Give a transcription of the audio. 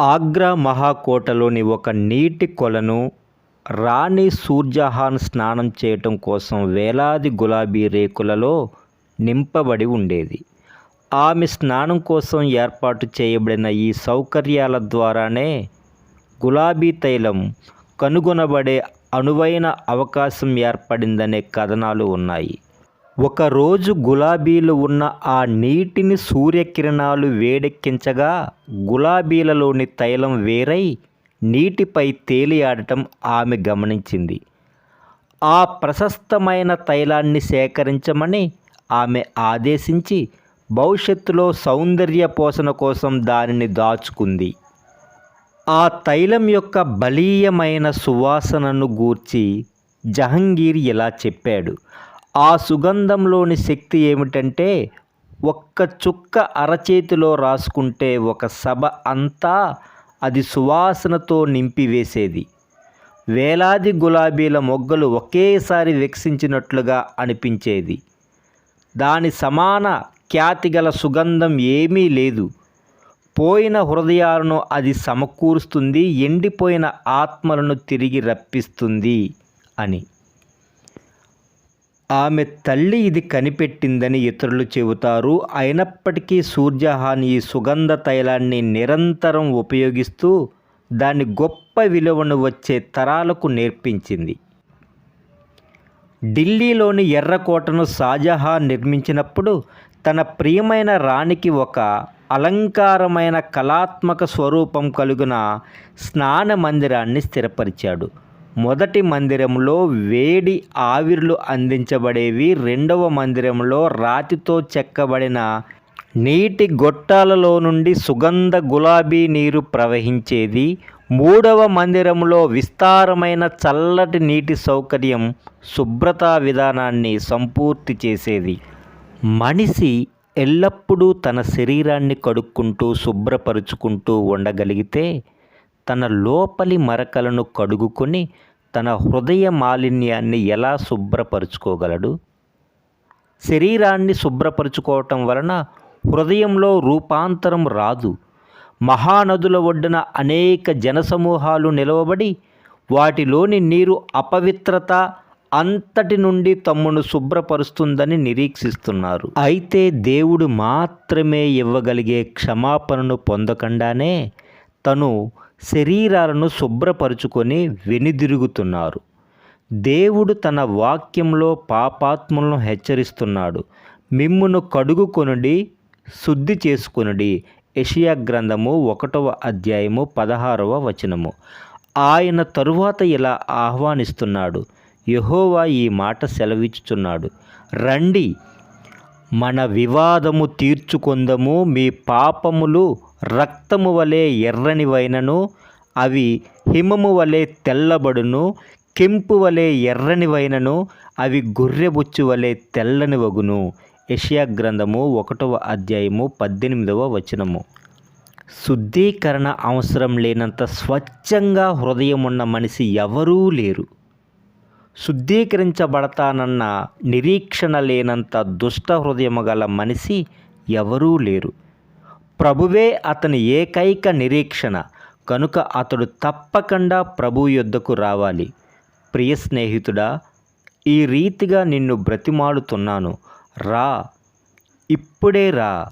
ఆగ్రా మహాకోటలోని ఒక నీటి కొలను రాణి సూర్జహాన్ స్నానం చేయటం కోసం వేలాది గులాబీ రేకులలో నింపబడి ఉండేది. ఆమె స్నానం కోసం ఏర్పాటు చేయబడిన ఈ సౌకర్యాల ద్వారానే గులాబీ తైలం కనుగొనబడే అనువైన అవకాశం ఏర్పడిందనే కథనాలు ఉన్నాయి. ఒకరోజు గులాబీలు ఉన్న ఆ నీటిని సూర్యకిరణాలు వేడెక్కించగా గులాబీలలోని తైలం వేరై నీటిపై తేలియాడటం ఆమె గమనించింది. ఆ ప్రశస్తమైన తైలాన్ని సేకరించమని ఆమె ఆదేశించి భవిష్యత్తులో సౌందర్య పోషణ కోసం దానిని దాచుకుంది. ఆ తైలం యొక్క బలీయమైన సువాసనను గూర్చి జహంగీర్ ఇలా చెప్పాడు. ఆ సుగంధంలోని శక్తి ఏమిటంటే ఒక్క చుక్క అరచేతిలో రాసుకుంటే ఒక సభ అంతా అది సువాసనతో నింపివేసేది. వేలాది గులాబీల మొగ్గలు ఒకేసారి వికసించినట్లుగా అనిపించేది. దాని సమాన ఖ్యాతిగల సుగంధం ఏమీ లేదు. పోయిన హృదయాలను అది సమకూరుస్తుంది ఎండిపోయిన ఆత్మలను తిరిగి రప్పిస్తుంది అని. ఆమె తల్లి ఇది కనిపెట్టిందని ఇతరులు చెబుతారు. అయినప్పటికీ సూర్జహాన్ ఈ సుగంధ తైలాన్ని నిరంతరం ఉపయోగిస్తూ దాని గొప్ప విలువను వచ్చే తరాలకు నేర్పించింది. ఢిల్లీలోని ఎర్రకోటను షాజహాన్ నిర్మించినప్పుడు తన ప్రియమైన రాణికి ఒక అలంకారమైన కళాత్మక స్వరూపం కలిగిన స్నాన మందిరాన్ని స్థిరపరిచాడు. మొదటి మందిరంలో వేడి ఆవిర్లు అందించబడేవి. రెండవ మందిరంలో రాతితో చెక్కబడిన నీటి గొట్టాలలో నుండి సుగంధ గులాబీ నీరు ప్రవహించేది. మూడవ మందిరంలో విస్తారమైన చల్లటి నీటి సౌకర్యం శుభ్రతా విధానాన్ని సంపూర్తి చేసేది. మనిషి ఎల్లప్పుడూ తన శరీరాన్ని కడుక్కుంటూ శుభ్రపరుచుకుంటూ ఉండగలిగితే తన లోపలి మరకలను కడుగుకొని తన హృదయ మాలిన్యాన్ని ఎలా శుభ్రపరుచుకోగలడు? శరీరాన్ని శుభ్రపరుచుకోవటం వలన హృదయంలో రూపాంతరం రాదు. మహానదుల ఒడ్డున అనేక జనసమూహాలు నిలవబడి వాటిలోని నీరు అపవిత్రత అంతటి నుండి తమ్మును శుభ్రపరుస్తుందని నిరీక్షిస్తున్నారు. అయితే దేవుడు మాత్రమే ఇవ్వగలిగే క్షమాపణను పొందకుండానే తను శరీరాలను శుభ్రపరుచుకొని వెనుదిరుగుతున్నారు. దేవుడు తన వాక్యంలో పాపాత్ములను హెచ్చరిస్తున్నాడు. మిమ్మును కడుగుకొనుడి శుద్ధి చేసుకొనుడి. ఎషియా గ్రంథము ఒకటవ అధ్యాయము పదహారవ వచనము. ఆయన తరువాత ఇలా ఆహ్వానిస్తున్నాడు. యహోవా ఈ మాట సెలవిచ్చుచున్నాడు. రండి మన వివాదము తీర్చుకొందము మీ పాపములు రక్తము వలె ఎర్రనివైనను అవి హిమము వలె తెల్లబడును కెంపు వలె ఎర్రనివైనను అవి గొర్రెబుచ్చు వలె తెల్లని వగును యషియా గ్రంథము ఒకటవ అధ్యాయము పద్దెనిమిదవ వచనము. శుద్ధీకరణ అవసరం లేనంత స్వచ్ఛంగా హృదయం ఉన్న మనిషి ఎవరూ లేరు. శుద్ధీకరించబడతానన్న నిరీక్షణ లేనంత దుష్ట హృదయము గల మనిషి ఎవరూ లేరు. ప్రభువే అతని ఏకైక నిరీక్షణ. కనుక అతడు తప్పకుండా ప్రభు యొద్దకు రావాలి. ప్రియ స్నేహితుడా ఈ రీతిగా నిన్ను బ్రతిమాడుతున్నాను రా ఇప్పుడే రా.